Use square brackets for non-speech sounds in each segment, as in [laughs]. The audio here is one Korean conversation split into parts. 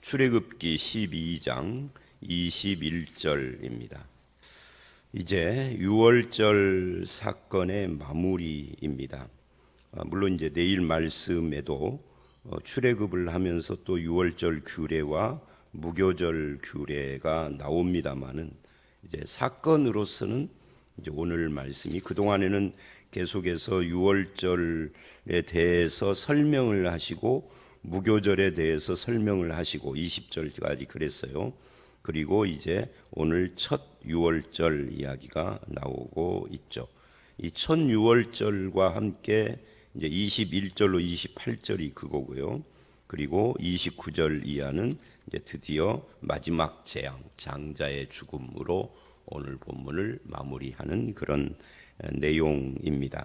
출애굽기 12장 21절입니다. 이제 6월절 사건의 마무리입니다. 아, 물론 이제 내일 말씀에도 어, 출애굽을 하면서 또 6월절 규례와 무교절 규례가 나옵니다만은 이제 사건으로서는 이제 오늘 말씀이 그 동안에는 계속해서 6월절에 대해서 설명을 하시고 무교절에 대해서 설명을 하시고 20절까지 그랬어요. 그리고 이제 오늘 첫 6월절 이야기가 나오고 있죠. 이첫 6월절과 함께 이제 21절로 28절이 그거고요. 그리고 29절 이하는 이제 드디어 마지막 재앙, 장자의 죽음으로 오늘 본문을 마무리하는 그런 내용입니다.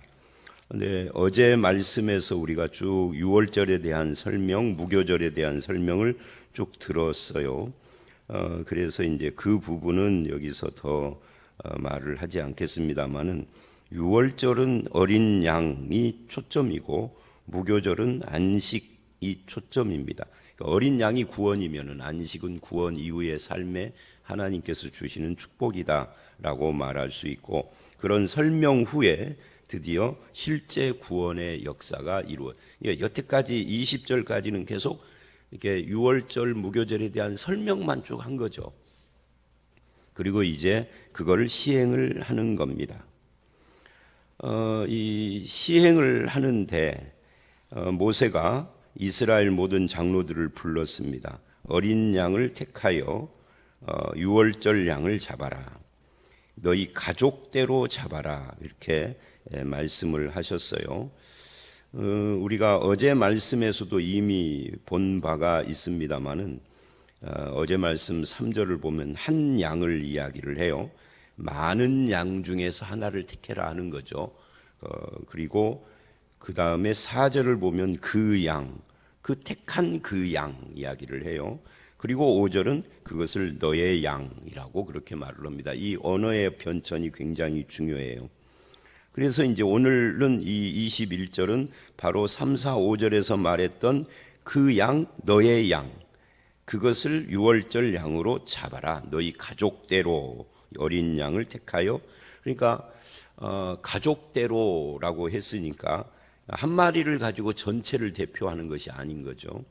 근데 어제 말씀에서 우리가 쭉 6월절에 대한 설명, 무교절에 대한 설명을 쭉 들었어요. 어, 그래서 이제 그 부분은 여기서 더 어, 말을 하지 않겠습니다만은 6월절은 어린 양이 초점이고 무교절은 안식이 초점입니다. 그러니까 어린 양이 구원이면은 안식은 구원 이후의 삶에 하나님께서 주시는 축복이다라고 말할 수 있고 그런 설명 후에 드디어 실제 구원의 역사가 이루어. 여태까지 20절까지는 계속 이렇게 6월절 무교절에 대한 설명만 쭉 한 거죠. 그리고 이제 그거를 시행을 하는 겁니다. 어, 이 시행을 하는데 어, 모세가 이스라엘 모든 장로들을 불렀습니다. 어린 양을 택하여 어, 6월절 양을 잡아라. 너희 가족대로 잡아라. 이렇게 예, 말씀을 하셨어요. 어, 우리가 어제 말씀에서도 이미 본 바가 있습니다만은 어, 어제 말씀 3절을 보면 한 양을 이야기를 해요. 많은 양 중에서 하나를 택해라 하는 거죠. 어, 그리고 그 다음에 4절을 보면 그 양, 그 택한 그 양 이야기를 해요. 그리고 5절은 그것을 너의 양이라고 그렇게 말을 합니다. 이 언어의 변천이 굉장히 중요해요. 그래서 이제 오늘은 이 21절은 바로 3, 4, 5절에서 말했던 그 양, 너의 양, 그것을 6월절 양으로 잡아라. 너희 가족대로 어린 양을 택하여. 그러니까, 어, 가족대로라고 했으니까 한 마리를 가지고 전체를 대표하는 것이 아닌 거죠.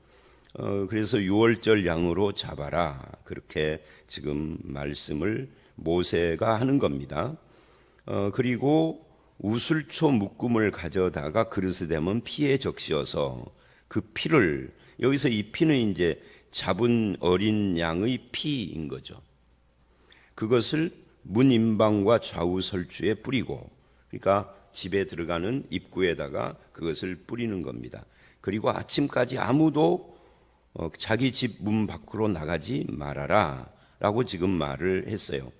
어, 그래서 6월절 양으로 잡아라. 그렇게 지금 말씀을 모세가 하는 겁니다. 어, 그리고 우슬초 묶음을 가져다가 그릇에 대면 피에 적시어서 그 피를 여기서 이 피는 이제 잡은 어린 양의 피인 거죠. 그것을 문 임방과 좌우 설주에 뿌리고 그러니까 집에 들어가는 입구에다가 그것을 뿌리는 겁니다. 그리고 아침까지 아무도 어, 자기 집 문 밖으로 나가지 말아라 라고 지금 말을 했어요.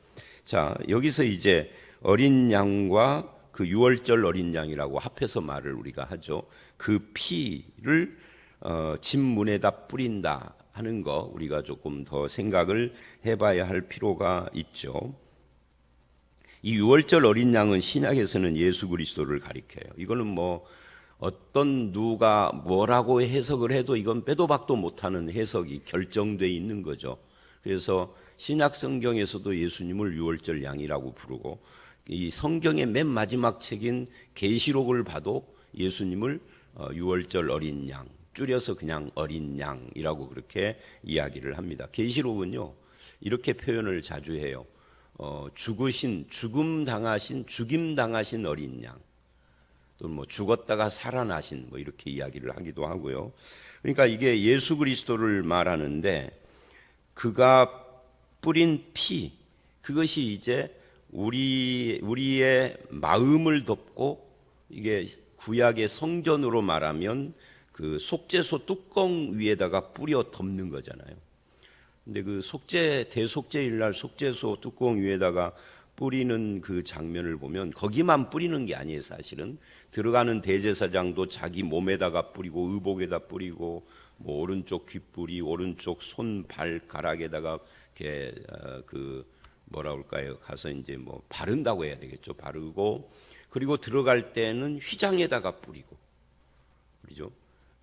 자, 여기서 이제 어린 양과 그 6월절 어린 양이라고 합해서 말을 우리가 하죠. 그 피를 어, 집 문에다 뿌린다 하는 거 우리가 조금 더 생각을 해봐야 할 필요가 있죠. 이 6월절 어린 양은 신약에서는 예수 그리스도를 가리켜요. 이거는 뭐 어떤 누가 뭐라고 해석을 해도 이건 빼도 박도 못하는 해석이 결정돼 있는 거죠. 그래서 신약 성경에서도 예수님을 6월절 양이라고 부르고 이 성경의 맨 마지막 책인 계시록을 봐도 예수님을 6월절 어, 어린 양 줄여서 그냥 어린 양이라고 그렇게 이야기를 합니다. 계시록은요 이렇게 표현을 자주 해요. 어, 죽으신 죽음 당하신 죽임 당하신 어린 양. 또는 뭐 죽었다가 살아나신 뭐 이렇게 이야기를 하기도 하고요. 그러니까 이게 예수 그리스도를 말하는데 그가 뿌린 피 그것이 이제 우리 우리의 마음을 덮고 이게 구약의 성전으로 말하면 그 속죄소 뚜껑 위에다가 뿌려 덮는 거잖아요. 근데 그 속죄 대속죄 일 날 속죄소 뚜껑 위에다가 뿌리는 그 장면을 보면 거기만 뿌리는 게 아니에요, 사실은. 들어가는 대제사장도 자기 몸에다가 뿌리고 의복에다 뿌리고 뭐 오른쪽 귓불이 오른쪽 손 발 가락에다가 이렇게 어, 그 뭐라 그럴까요? 가서 이제 뭐 바른다고 해야 되겠죠. 바르고 그리고 들어갈 때는 휘장에다가 뿌리고 그죠?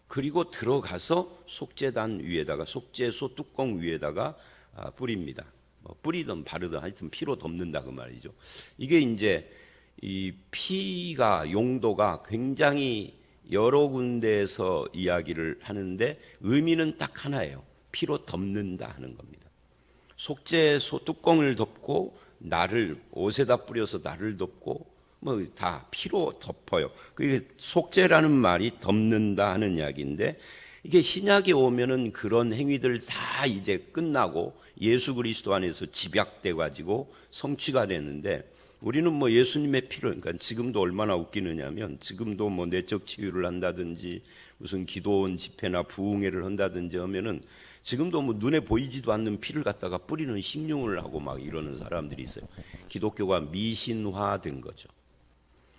그리고 들어가서 속죄단 위에다가 속죄소 뚜껑 위에다가 아, 뿌립니다. 뭐 뿌리든 바르든 하여튼 피로 덮는다 그 말이죠. 이게 이제 이 피가 용도가 굉장히 여러 군데에서 이야기를 하는데 의미는 딱 하나예요. 피로 덮는다 하는 겁니다. 속죄소 뚜껑을 덮고 나를 옷에다 뿌려서 나를 덮고 뭐 다 피로 덮어요. 그게 속죄라는 말이 덮는다 하는 이야기인데 이게 신약에 오면은 그런 행위들 다 이제 끝나고 예수 그리스도 안에서 집약돼 가지고 성취가 되는데 우리는 뭐 예수님의 피를 그러니까 지금도 얼마나 웃기느냐면 지금도 뭐 내적 치유를 한다든지 무슨 기도원 집회나 부흥회를 한다든지 하면은 지금도 뭐 눈에 보이지도 않는 피를 갖다가 뿌리는 식용을 하고 막 이러는 사람들이 있어요. 기독교가 미신화된 거죠.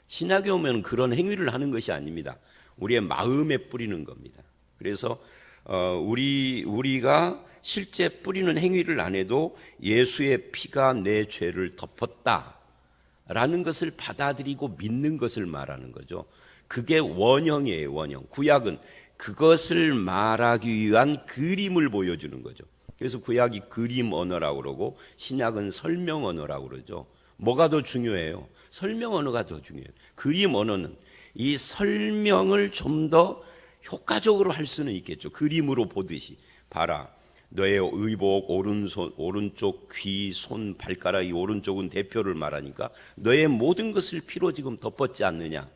신약에 오면 그런 행위를 하는 것이 아닙니다. 우리의 마음에 뿌리는 겁니다. 그래서 어, 우리 우리가 실제 뿌리는 행위를 안 해도 예수의 피가 내 죄를 덮었다라는 것을 받아들이고 믿는 것을 말하는 거죠. 그게 원형이에요, 원형. 구약은 그것을 말하기 위한 그림을 보여주는 거죠. 그래서 구약이 그림 언어라고 그러고 신약은 설명 언어라고 그러죠. 뭐가 더 중요해요? 설명 언어가 더 중요해요. 그림 언어는 이 설명을 좀더 효과적으로 할 수는 있겠죠. 그림으로 보듯이 봐라. 너의 의복 오른손 오른쪽 귀, 손, 발가락 이 오른쪽은 대표를 말하니까 너의 모든 것을 피로 지금 덮었지 않느냐.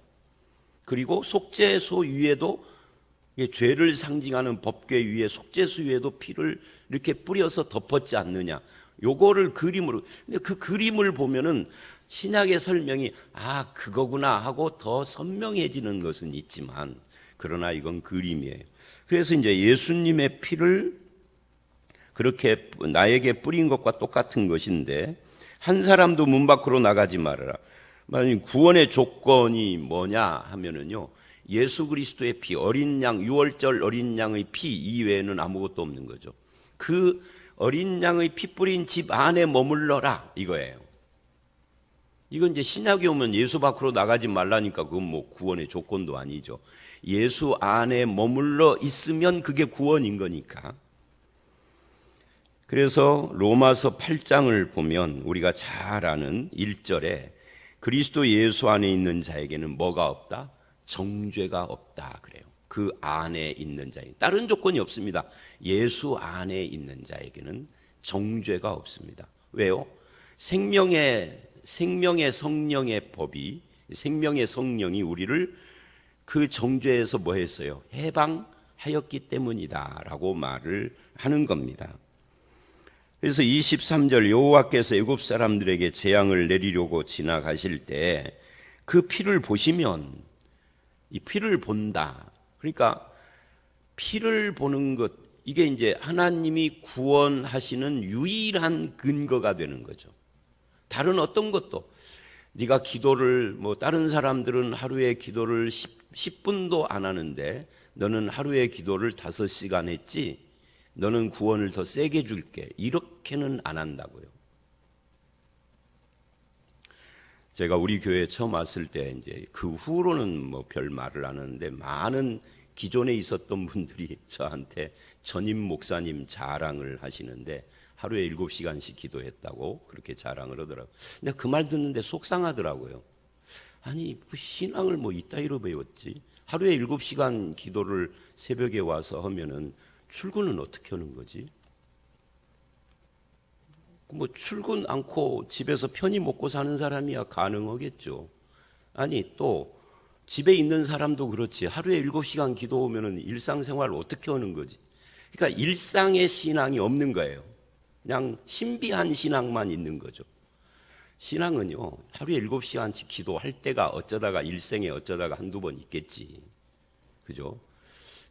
그리고 속죄소 위에도 이게 죄를 상징하는 법궤 위에 속죄소 위에도 피를 이렇게 뿌려서 덮었지 않느냐. 요거를 그림으로 근데 그 그림을 보면은 신약의 설명이 아 그거구나 하고 더 선명해지는 것은 있지만 그러나 이건 그림이에요. 그래서 이제 예수님의 피를 그렇게 나에게 뿌린 것과 똑같은 것인데 한 사람도 문 밖으로 나가지 말아라. 만약 구원의 조건이 뭐냐 하면은요. 예수 그리스도의 피, 어린 양, 유월절 어린 양의 피 이외에는 아무것도 없는 거죠. 그 어린 양의 피 뿌린 집 안에 머물러라 이거예요. 이건 이제 신약에 오면 예수 밖으로 나가지 말라니까 그건 뭐 구원의 조건도 아니죠. 예수 안에 머물러 있으면 그게 구원인 거니까. 그래서 로마서 8장을 보면 우리가 잘 아는 1절에 그리스도 예수 안에 있는 자에게는 뭐가 없다? 정죄가 없다 그래요. 그 안에 있는 자에 다른 조건이 없습니다. 예수 안에 있는 자에게는 정죄가 없습니다. 왜요? 생명의 생명의 성령의 법이 생명의 성령이 우리를 그 정죄에서 뭐 했어요? 해방하였기 때문이다라고 말을 하는 겁니다. 그래서 23절 여호와께서 애굽 사람들에게 재앙을 내리려고 지나가실 때 그 피를 보시면 이 피를 본다. 그러니까 피를 보는 것 이게 이제 하나님이 구원하시는 유일한 근거가 되는 거죠. 다른 어떤 것도 네가 기도를 뭐 다른 사람들은 하루에 기도를 10, 10 분도 안 하는데 너는 하루에 기도를 5시간 했지 너는 구원을 더 세게 줄게. 이렇게는 안 한다고요. 제가 우리 교회에 처음 왔을 때 이제 그 후로는 뭐 별 말을 안 하는데 많은 기존에 있었던 분들이 [laughs] 저한테 전임 목사님 자랑을 하시는데 하루에 일곱 시간씩 기도했다고 그렇게 자랑을 하더라고요. 근데 그 말 듣는데 속상하더라고요. 아니, 뭐 신앙을 뭐 이따위로 배웠지. 하루에 일곱 시간 기도를 새벽에 와서 하면은 출근은 어떻게 하는 거지? 뭐 출근 않고 집에서 편히 먹고 사는 사람이야 가능하겠죠. 아니 또 집에 있는 사람도 그렇지 하루에 일곱 시간 기도 오면은 일상생활 어떻게 하는 거지? 그러니까 일상의 신앙이 없는 거예요. 그냥 신비한 신앙만 있는 거죠. 신앙은요 하루에 일곱 시간씩 기도할 때가 어쩌다가 일생에 어쩌다가 한두 번 있겠지. 그죠?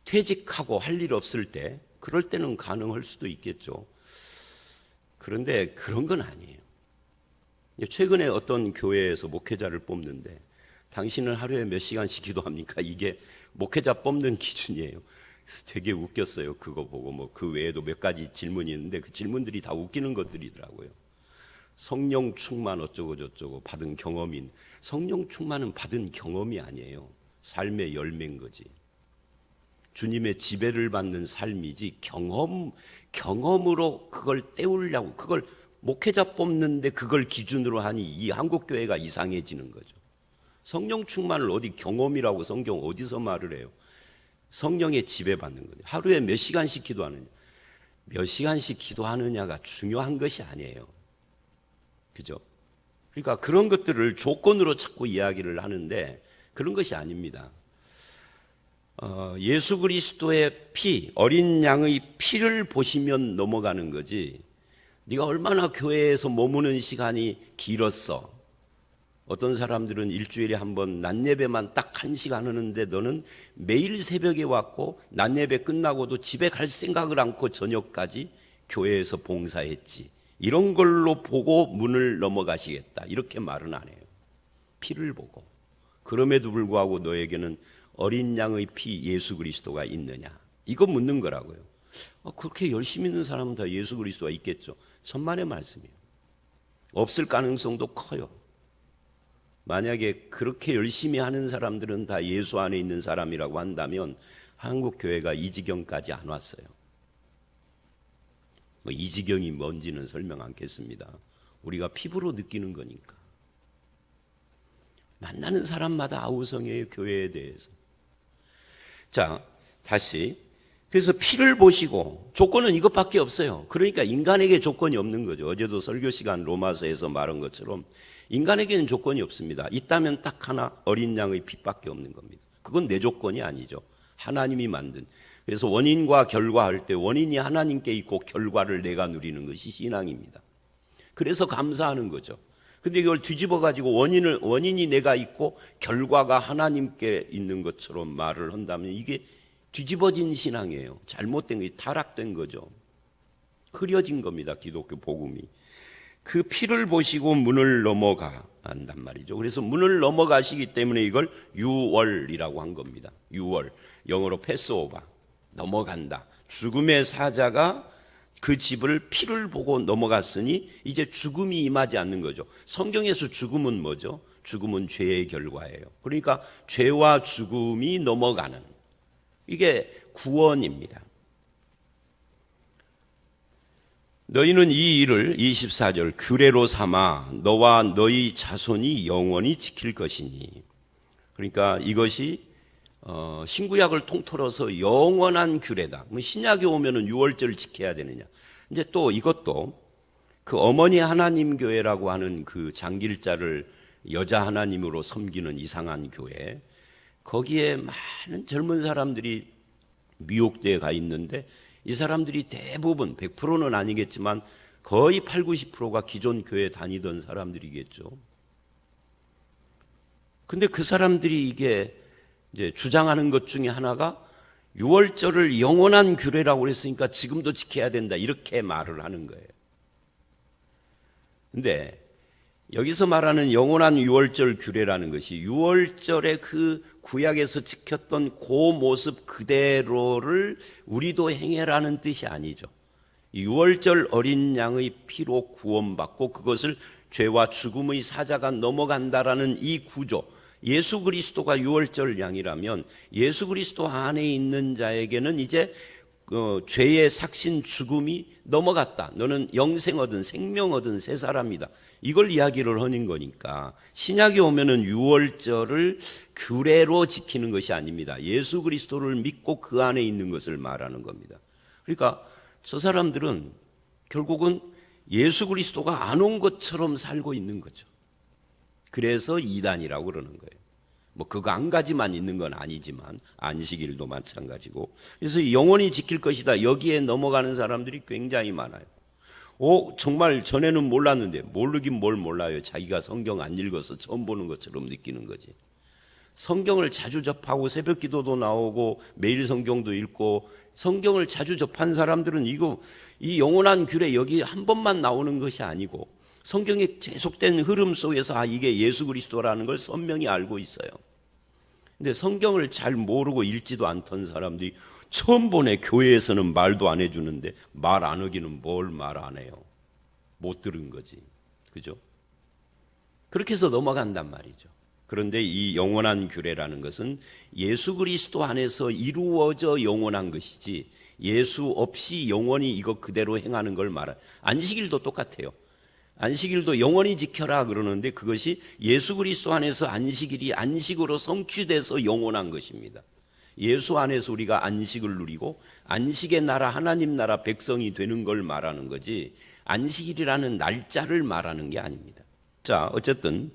퇴직하고 할 일 없을 때 그럴 때는 가능할 수도 있겠죠. 그런데 그런 건 아니에요. 최근에 어떤 교회에서 목회자를 뽑는데 당신은 하루에 몇 시간씩 기도합니까? 이게 목회자 뽑는 기준이에요. 되게 웃겼어요. 그거 보고 뭐 그 외에도 몇 가지 질문이 있는데 그 질문들이 다 웃기는 것들이더라고요. 성령 충만 어쩌고 저쩌고 받은 경험인 성령 충만은 받은 경험이 아니에요. 삶의 열매인 거지. 주님의 지배를 받는 삶이지 경험 경험으로 그걸 때우려고 그걸 목회자 뽑는데 그걸 기준으로 하니 이 한국 교회가 이상해지는 거죠. 성령 충만을 어디 경험이라고 성경 어디서 말을 해요? 성령의 지배받는 거죠. 하루에 몇 시간씩 기도하느냐? 몇 시간씩 기도하느냐가 중요한 것이 아니에요. 그죠? 그러니까 그런 것들을 조건으로 자꾸 이야기를 하는데 그런 것이 아닙니다. 어, 예수 그리스도의 피, 어린 양의 피를 보시면 넘어가는 거지. 네가 얼마나 교회에서 머무는 시간이 길었어. 어떤 사람들은 일주일에 한 번 낮 예배만 딱 한 시간 하는데 너는 매일 새벽에 왔고 낮 예배 끝나고도 집에 갈 생각을 않고 저녁까지 교회에서 봉사했지. 이런 걸로 보고 문을 넘어가시겠다. 이렇게 말은 안 해요. 피를 보고. 그럼에도 불구하고 너에게는 어린 양의 피 예수 그리스도가 있느냐? 이거 묻는 거라고요. 어, 그렇게 열심히 있는 사람은 다 예수 그리스도가 있겠죠. 천만의 말씀이에요. 없을 가능성도 커요. 만약에 그렇게 열심히 하는 사람들은 다 예수 안에 있는 사람이라고 한다면 한국 교회가 이 지경까지 안 왔어요. 뭐 이 지경이 뭔지는 설명 않겠습니다. 우리가 피부로 느끼는 거니까. 만나는 사람마다 아우성이에요, 교회에 대해서. 자, 다시. 그래서 피를 보시고 조건은 이것밖에 없어요. 그러니까 인간에게 조건이 없는 거죠. 어제도 설교 시간 로마서에서 말한 것처럼 인간에게는 조건이 없습니다. 있다면 딱 하나 어린 양의 빛밖에 없는 겁니다. 그건 내 조건이 아니죠. 하나님이 만든. 그래서 원인과 결과 할 때 원인이 하나님께 있고 결과를 내가 누리는 것이 신앙입니다. 그래서 감사하는 거죠. 근데 이걸 뒤집어 가지고 원인을 원인이 내가 있고 결과가 하나님께 있는 것처럼 말을 한다면 이게 뒤집어진 신앙이에요. 잘못된 게 타락된 거죠. 흐려진 겁니다. 기독교 복음이. 그 피를 보시고 문을 넘어가 한단 말이죠. 그래서 문을 넘어가시기 때문에 이걸 유월이라고 한 겁니다. 유월. 영어로 패스오바. 넘어간다. 죽음의 사자가 그 집을 피를 보고 넘어갔으니 이제 죽음이 임하지 않는 거죠. 성경에서 죽음은 뭐죠? 죽음은 죄의 결과예요. 그러니까 죄와 죽음이 넘어가는 이게 구원입니다. 너희는 이 일을 24절 규례로 삼아 너와 너희 자손이 영원히 지킬 것이니 그러니까 이것이 어, 신구약을 통틀어서 영원한 규례다. 뭐 신약에 오면은 유월절 지켜야 되느냐. 이제 또 이것도 그 어머니 하나님 교회라고 하는 그 장길자를 여자 하나님으로 섬기는 이상한 교회 거기에 많은 젊은 사람들이 미혹되어 가 있는데 이 사람들이 대부분 100%는 아니겠지만 거의 8, 90%가 기존 교회 다니던 사람들이겠죠. 근데 그 사람들이 이게 주장하는 것 중에 하나가 6월절을 영원한 규례라고 그랬으니까 지금도 지켜야 된다. 이렇게 말을 하는 거예요. 근데 여기서 말하는 영원한 6월절 규례라는 것이 6월절의 그 구약에서 지켰던 그 모습 그대로를 우리도 행해라는 뜻이 아니죠. 6월절 어린 양의 피로 구원받고 그것을 죄와 죽음의 사자가 넘어간다라는 이 구조, 예수 그리스도가 유월절 양이라면 예수 그리스도 안에 있는 자에게는 이제 어, 죄의 삭신 죽음이 넘어갔다. 너는 영생 얻은 생명 얻은 새 사람이다. 이걸 이야기를 하는 거니까 신약에 오면은 유월절을 규례로 지키는 것이 아닙니다. 예수 그리스도를 믿고 그 안에 있는 것을 말하는 겁니다. 그러니까 저 사람들은 결국은 예수 그리스도가 안 온 것처럼 살고 있는 거죠. 그래서 이단이라고 그러는 거예요. 뭐 그거 한 가지만 있는 건 아니지만 안식일도 마찬가지고 그래서 영원히 지킬 것이다 여기에 넘어가는 사람들이 굉장히 많아요. 오 정말 전에는 몰랐는데 모르긴 뭘 몰라요. 자기가 성경 안 읽어서 처음 보는 것처럼 느끼는 거지. 성경을 자주 접하고 새벽 기도도 나오고 매일 성경도 읽고 성경을 자주 접한 사람들은 이거 이 영원한 규례 여기 한 번만 나오는 것이 아니고 성경의 계속된 흐름 속에서 아 이게 예수 그리스도라는 걸 선명히 알고 있어요. 근데 성경을 잘 모르고 읽지도 않던 사람들이 처음 보내 교회에서는 말도 안 해주는데 말 안 하기는 뭘 말 안 해요. 못 들은 거지. 그죠? 그렇게 해서 넘어간단 말이죠. 그런데 이 영원한 규례라는 것은 예수 그리스도 안에서 이루어져 영원한 것이지 예수 없이 영원히 이거 그대로 행하는 걸 말하. 안식일도 똑같아요. 안식일도 영원히 지켜라 그러는데 그것이 예수 그리스도 안에서 안식일이 안식으로 성취돼서 영원한 것입니다. 예수 안에서 우리가 안식을 누리고 안식의 나라 하나님 나라 백성이 되는 걸 말하는 거지 안식일이라는 날짜를 말하는 게 아닙니다. 자, 어쨌든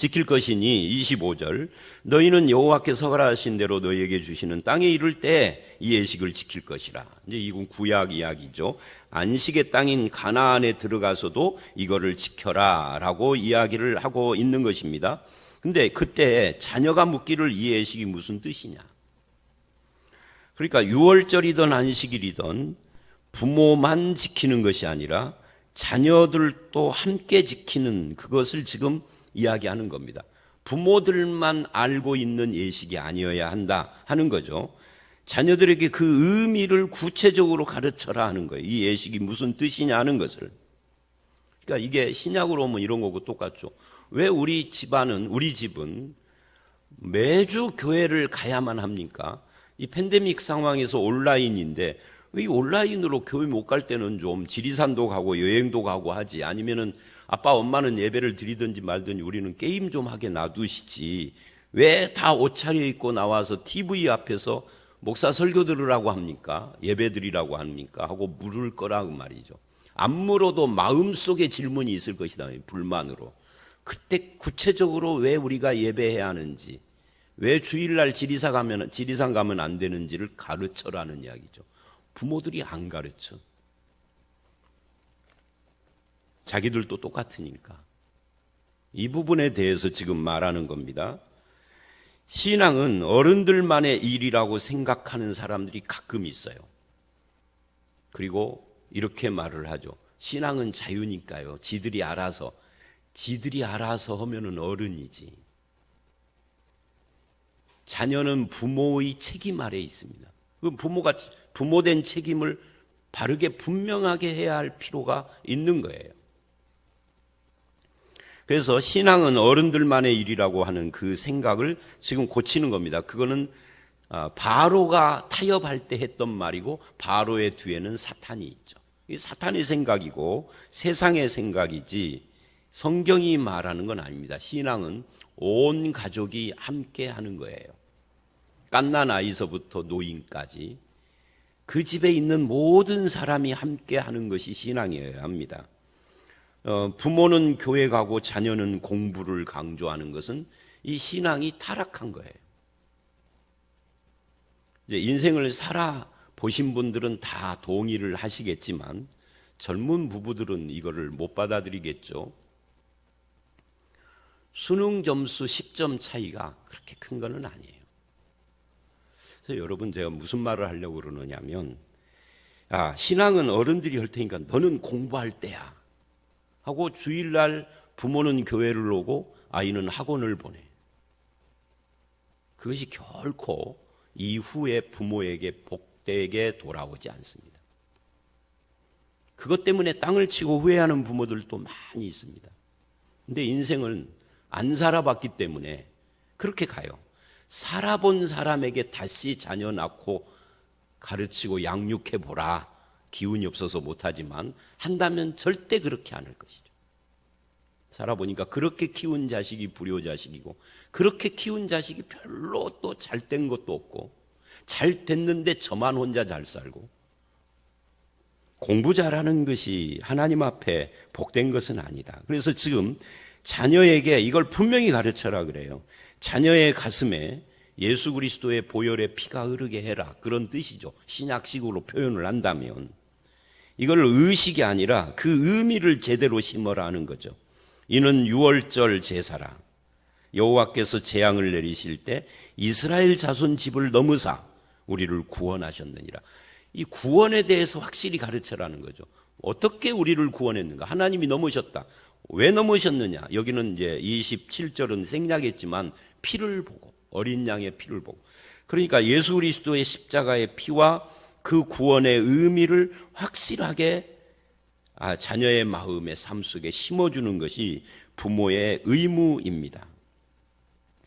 지킬 것이니 25절 너희는 여호와께서 허락하신 대로 너희에게 주시는 땅에 이를 때이 예식을 지킬 것이라. 이제 이건 구약 이야기죠. 안식의 땅인 가나안에 들어가서도 이거를 지켜라라고 이야기를 하고 있는 것입니다. 근데 그때 자녀가 묻기를 이 예식이 무슨 뜻이냐? 그러니까 6월절이든 안식일이든 부모만 지키는 것이 아니라 자녀들도 함께 지키는 그것을 지금 이야기하는 겁니다. 부모들만 알고 있는 예식이 아니어야 한다 하는 거죠. 자녀들에게 그 의미를 구체적으로 가르쳐라 하는 거예요. 이 예식이 무슨 뜻이냐 하는 것을. 그러니까 이게 신약으로 오면 이런 거고 똑같죠. 왜 우리 집안은, 우리 집은 매주 교회를 가야만 합니까? 이 팬데믹 상황에서 온라인인데 이 온라인으로 교회 못 갈 때는 좀 지리산도 가고 여행도 가고 하지 아니면은 아빠 엄마는 예배를 드리든지 말든지 우리는 게임 좀 하게 놔두시지 왜 다 옷 차려 입고 나와서 TV 앞에서 목사 설교 들으라고 합니까? 예배 드리라고 합니까? 하고 물을 거라고 말이죠. 안 물어도 마음속에 질문이 있을 것이다. 불만으로. 그때 구체적으로 왜 우리가 예배해야 하는지, 왜 주일날 지리산 가면, 지리산 가면 안 되는지를 가르쳐라는 이야기죠. 부모들이 안 가르쳐. 자기들도 똑같으니까. 이 부분에 대해서 지금 말하는 겁니다. 신앙은 어른들만의 일이라고 생각하는 사람들이 가끔 있어요. 그리고 이렇게 말을 하죠. 신앙은 자유니까요. 지들이 알아서, 지들이 알아서 하면은 어른이지. 자녀는 부모의 책임 아래 있습니다. 그 부모가 부모된 책임을 바르게 분명하게 해야 할 필요가 있는 거예요. 그래서 신앙은 어른들만의 일이라고 하는 그 생각을 지금 고치는 겁니다. 그거는 아, 바로가 타협할 때 했던 말이고 바로의 뒤에는 사탄이 있죠. 이 사탄의 생각이고 세상의 생각이지 성경이 말하는 건 아닙니다. 신앙은 온 가족이 함께 하는 거예요. 깐난 아이서부터 노인까지 그 집에 있는 모든 사람이 함께 하는 것이 신앙이어야 합니다. 어, 부모는 교회 가고 자녀는 공부를 강조하는 것은 이 신앙이 타락한 거예요. 이제 인생을 살아 보신 분들은 다 동의를 하시겠지만 젊은 부부들은 이거를 못 받아들이겠죠. 수능 점수 10점 차이가 그렇게 큰 거는 아니에요. 그래서 여러분 제가 무슨 말을 하려고 그러느냐면 아, 신앙은 어른들이 할 테니까 너는 공부할 때야. 하고 주일날 부모는 교회를 오고 아이는 학원을 보내. 그것이 결코 이후에 부모에게 복되게 돌아오지 않습니다. 그것 때문에 땅을 치고 후회하는 부모들도 많이 있습니다. 근데 인생은 안 살아봤기 때문에 그렇게 가요. 살아본 사람에게 다시 자녀 낳고 가르치고 양육해 보라. 기운이 없어서 못하지만 한다면 절대 그렇게 안 할 것이죠. 살아보니까 그렇게 키운 자식이 불효 자식이고 그렇게 키운 자식이 별로 또 잘된 것도 없고 잘 됐는데 저만 혼자 잘 살고 공부 잘하는 것이 하나님 앞에 복된 것은 아니다. 그래서 지금 자녀에게 이걸 분명히 가르쳐라 그래요. 자녀의 가슴에 예수 그리스도의 보혈의 피가 흐르게 해라. 그런 뜻이죠. 신약식으로 표현을 한다면. 이걸 의식이 아니라 그 의미를 제대로 심어라 하는 거죠. 이는 유월절 제사라. 여호와께서 재앙을 내리실 때 이스라엘 자손 집을 넘으사 우리를 구원하셨느니라. 이 구원에 대해서 확실히 가르쳐라는 거죠. 어떻게 우리를 구원했는가? 하나님이 넘으셨다. 왜 넘으셨느냐? 여기는 이제 27절은 생략했지만 피를 보고 어린 양의 피를 보고 그러니까 예수 그리스도의 십자가의 피와 그 구원의 의미를 확실하게 아, 자녀의 마음의 삶 속에 심어주는 것이 부모의 의무입니다.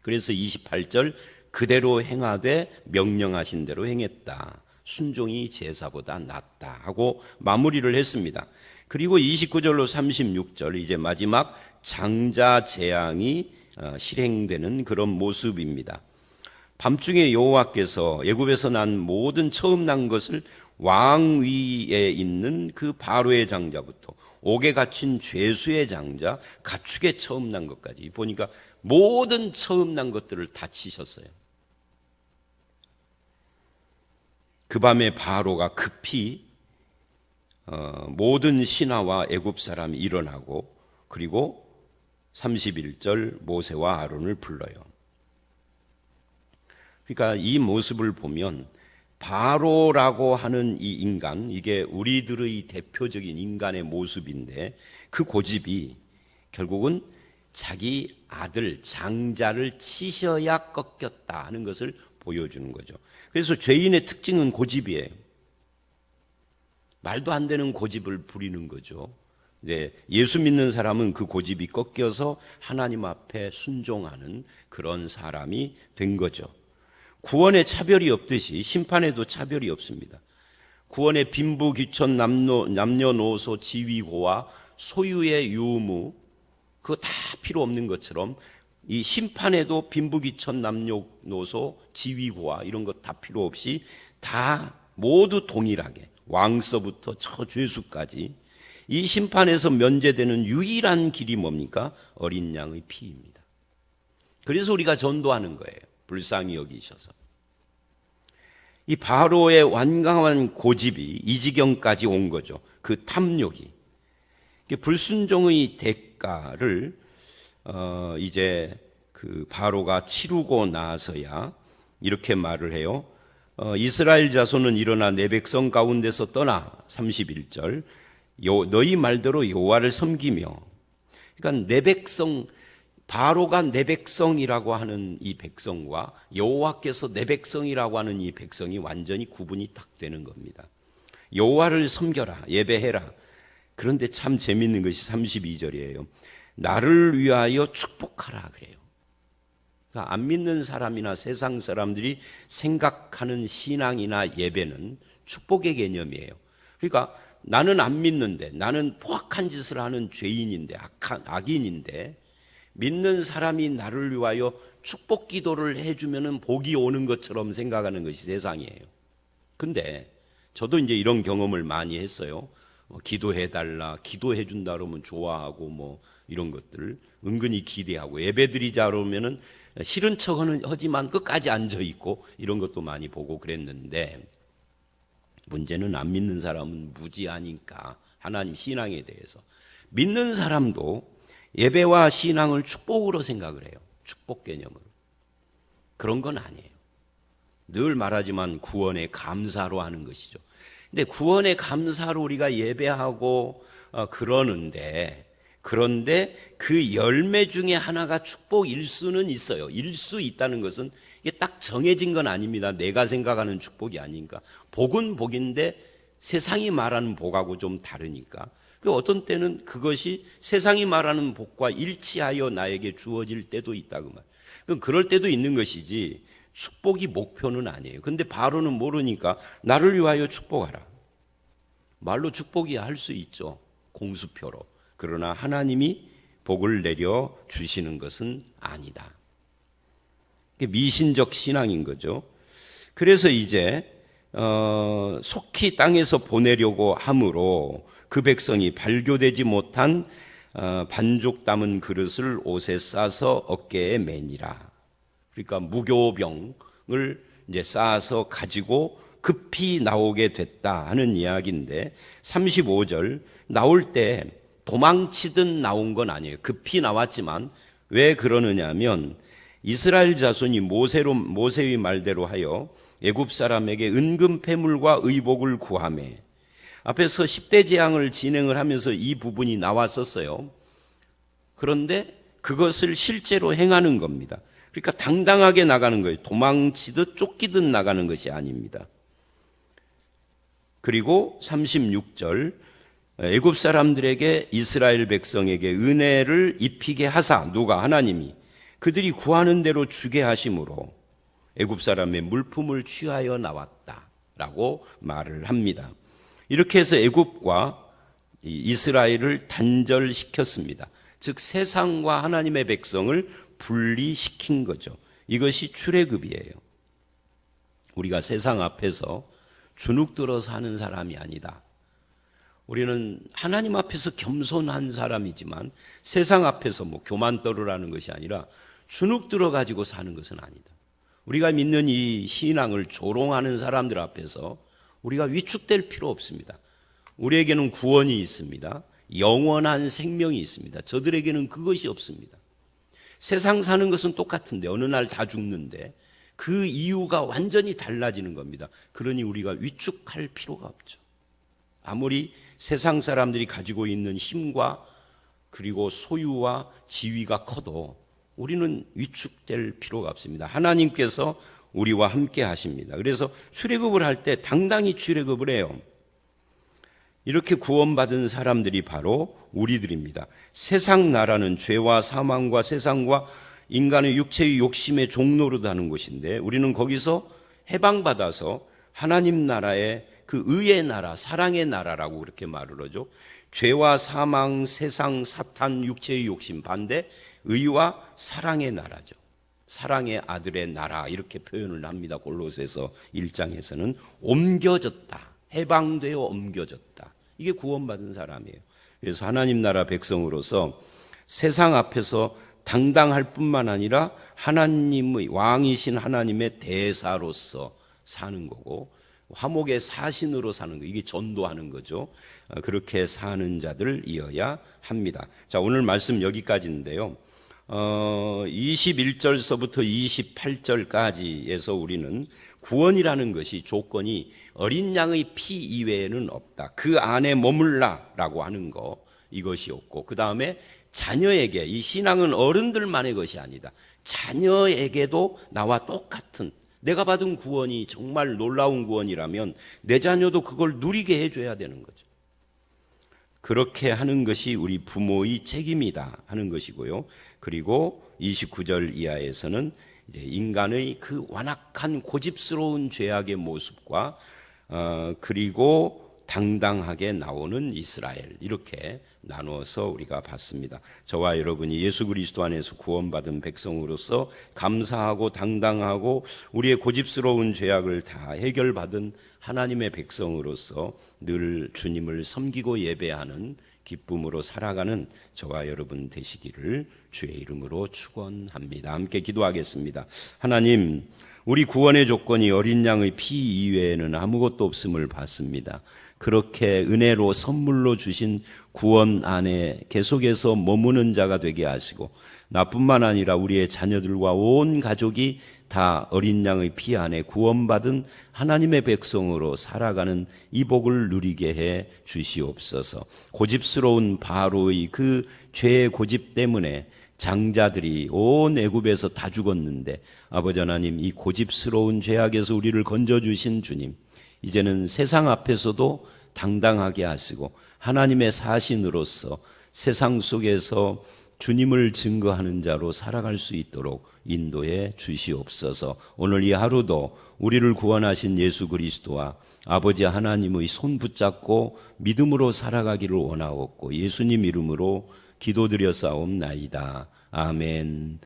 그래서 28절 그대로 행하되 명령하신 대로 행했다. 순종이 제사보다 낫다 하고 마무리를 했습니다. 그리고 29절로 36절 이제 마지막 장자 재앙이 어, 실행되는 그런 모습입니다. 밤중에 여호와께서 애굽에서 난 모든 처음 난 것을 왕 위에 있는 그 바로의 장자부터 옥에 갇힌 죄수의 장자, 가축의 처음 난 것까지 보니까 모든 처음 난 것들을 다 치셨어요. 그 밤에 바로가 급히 어, 모든 신하와 애굽 사람이 일어나고 그리고 31절 모세와 아론을 불러요. 그러니까 이 모습을 보면 바로라고 하는 이 인간, 이게 우리들의 대표적인 인간의 모습인데 그 고집이 결국은 자기 아들 장자를 치셔야 꺾였다 하는 것을 보여주는 거죠. 그래서 죄인의 특징은 고집이에요. 말도 안 되는 고집을 부리는 거죠. 네, 예수 믿는 사람은 그 고집이 꺾여서 하나님 앞에 순종하는 그런 사람이 된 거죠. 구원에 차별이 없듯이 심판에도 차별이 없습니다. 구원의 빈부, 귀천, 남녀, 남녀노소, 지위고와 소유의 유무, 그거 다 필요 없는 것처럼 이 심판에도 빈부, 귀천, 남녀노소, 지위고와 이런 것 다 필요 없이 다 모두 동일하게 왕서부터 저 죄수까지 이 심판에서 면제되는 유일한 길이 뭡니까? 어린 양의 피입니다. 그래서 우리가 전도하는 거예요. 불쌍히 여기셔서. 이 바로의 완강한 고집이 이 지경까지 온 거죠. 그 탐욕이. 불순종의 대가를 어 이제 그 바로가 치르고 나서야 이렇게 말을 해요. 어 이스라엘 자손은 일어나 내 백성 가운데서 떠나 31절 요 너희 말대로 여호와를 섬기며 그러니까 내 백성 바로가 내 백성이라고 하는 이 백성과 여호와께서 내 백성이라고 하는 이 백성이 완전히 구분이 딱 되는 겁니다. 여호와를 섬겨라 예배해라. 그런데 참 재밌는 것이 32절이에요. 나를 위하여 축복하라 그래요. 그러니까 안 믿는 사람이나 세상 사람들이 생각하는 신앙이나 예배는 축복의 개념이에요. 그러니까 나는 안 믿는데 나는 포악한 짓을 하는 죄인인데 악한 악인인데 믿는 사람이 나를 위하여 축복 기도를 해주면은 복이 오는 것처럼 생각하는 것이 세상이에요. 근데 저도 이제 이런 경험을 많이 했어요. 어, 기도해달라, 기도해준다 그러면 좋아하고 뭐 이런 것들 은근히 기대하고 예배드리자 그러면은 싫은 척은 하지만 끝까지 앉아 있고 이런 것도 많이 보고 그랬는데 문제는 안 믿는 사람은 무지하니까 하나님 신앙에 대해서 믿는 사람도 예배와 신앙을 축복으로 생각을 해요. 축복 개념으로. 그런 건 아니에요. 늘 말하지만 구원의 감사로 하는 것이죠. 근데 구원의 감사로 우리가 예배하고 어, 그러는데 그런데 그 열매 중에 하나가 축복일 수는 있어요. 일 수 있다는 것은 이게 딱 정해진 건 아닙니다. 내가 생각하는 축복이 아닌가. 복은 복인데 세상이 말하는 복하고 좀 다르니까. 그 어떤 때는 그것이 세상이 말하는 복과 일치하여 나에게 주어질 때도 있다고 말. 그 그럴 때도 있는 것이지 축복이 목표는 아니에요. 근데 바로는 모르니까 나를 위하여 축복하라. 말로 축복이 할 수 있죠. 공수표로. 그러나 하나님이 복을 내려 주시는 것은 아니다. 미신적 신앙인 거죠. 그래서 이제 어, 속히 땅에서 보내려고 함으로 그 백성이 발교되지 못한 어, 반죽 담은 그릇을 옷에 싸서 어깨에 매니라. 그러니까 무교병을 이제 싸서 가지고 급히 나오게 됐다 하는 이야기인데 35절 나올 때 도망치듯 나온 건 아니에요. 급히 나왔지만 왜 그러느냐면 이스라엘 자손이 모세로 모세의 말대로 하여 애굽 사람에게 은금 패물과 의복을 구함에 앞에서 10대 재앙을 진행을 하면서 이 부분이 나왔었어요. 그런데 그것을 실제로 행하는 겁니다. 그러니까 당당하게 나가는 거예요. 도망치듯 쫓기듯 나가는 것이 아닙니다. 그리고 36절 애굽 사람들에게 이스라엘 백성에게 은혜를 입히게 하사 누가 하나님이 그들이 구하는 대로 주게 하심으로 애굽 사람의 물품을 취하여 나왔다라고 말을 합니다. 이렇게 해서 애굽과 이 이스라엘을 단절시켰습니다. 즉 세상과 하나님의 백성을 분리시킨 거죠. 이것이 출애굽이에요. 우리가 세상 앞에서 주눅 들어 사는 사람이 아니다. 우리는 하나님 앞에서 겸손한 사람이지만 세상 앞에서 뭐 교만 떨으라는 것이 아니라 주눅 들어 가지고 사는 것은 아니다. 우리가 믿는 이 신앙을 조롱하는 사람들 앞에서 우리가 위축될 필요 없습니다. 우리에게는 구원이 있습니다. 영원한 생명이 있습니다. 저들에게는 그것이 없습니다. 세상 사는 것은 똑같은데 어느 날 다 죽는데 그 이유가 완전히 달라지는 겁니다. 그러니 우리가 위축할 필요가 없죠. 아무리 세상 사람들이 가지고 있는 힘과 그리고 소유와 지위가 커도 우리는 위축될 필요가 없습니다. 하나님께서 우리와 함께 하십니다. 그래서 출애굽을 할 때 당당히 출애굽을 해요. 이렇게 구원받은 사람들이 바로 우리들입니다. 세상 나라는 죄와 사망과 세상과 인간의 육체의 욕심의 종로로 다는 곳인데 우리는 거기서 해방받아서 하나님 나라의 그 의의 나라, 사랑의 나라라고 그렇게 말을 하죠. 죄와 사망, 세상, 사탄, 육체의 욕심 반대 의와 사랑의 나라죠. 사랑의 아들의 나라 이렇게 표현을 합니다. 골로새서 1장에서는 옮겨졌다. 해방되어 옮겨졌다. 이게 구원받은 사람이에요. 그래서 하나님 나라 백성으로서 세상 앞에서 당당할 뿐만 아니라 하나님의 왕이신 하나님의 대사로서 사는 거고 화목의 사신으로 사는 거 이게 전도하는 거죠. 어, 그렇게 사는 자들이어야 합니다. 자 오늘 말씀 여기까지인데요. 어, 21절서부터 28절까지에서 우리는 구원이라는 것이 조건이 어린 양의 피 이외에는 없다. 그 안에 머물라라고 하는 거 이것이 없고 그 다음에 자녀에게 이 신앙은 어른들만의 것이 아니다. 자녀에게도 나와 똑같은 내가 받은 구원이 정말 놀라운 구원이라면 내 자녀도 그걸 누리게 해줘야 되는 거죠. 그렇게 하는 것이 우리 부모의 책임이다 하는 것이고요. 그리고 29절 이하에서는 이제 인간의 그 완악한 고집스러운 죄악의 모습과 어, 그리고 당당하게 나오는 이스라엘 이렇게 나누어서 우리가 봤습니다. 저와 여러분이 예수 그리스도 안에서 구원받은 백성으로서 감사하고 당당하고 우리의 고집스러운 죄악을 다 해결받은 하나님의 백성으로서 늘 주님을 섬기고 예배하는 기쁨으로 살아가는 저와 여러분 되시기를 주의 이름으로 축원합니다. 함께 기도하겠습니다. 하나님, 우리 구원의 조건이 어린 양의 피 이외에는 아무것도 없음을 봤습니다. 그렇게 은혜로 선물로 주신 구원 안에 계속해서 머무는 자가 되게 하시고 나뿐만 아니라 우리의 자녀들과 온 가족이 다 어린 양의 피 안에 구원받은 하나님의 백성으로 살아가는 이 복을 누리게 해 주시옵소서. 고집스러운 바로의 그 죄의 고집 때문에 장자들이 온 애굽에서 다 죽었는데 아버지 하나님 이 고집스러운 죄악에서 우리를 건져 주신 주님 이제는 세상 앞에서도 당당하게 하시고 하나님의 사신으로서 세상 속에서 주님을 증거하는 자로 살아갈 수 있도록 인도해 주시옵소서. 오늘 이 하루도 우리를 구원하신 예수 그리스도와 아버지 하나님의 손 붙잡고 믿음으로 살아가기를 원하옵고 예수님 이름으로 기도드려 싸움나이다. 아멘.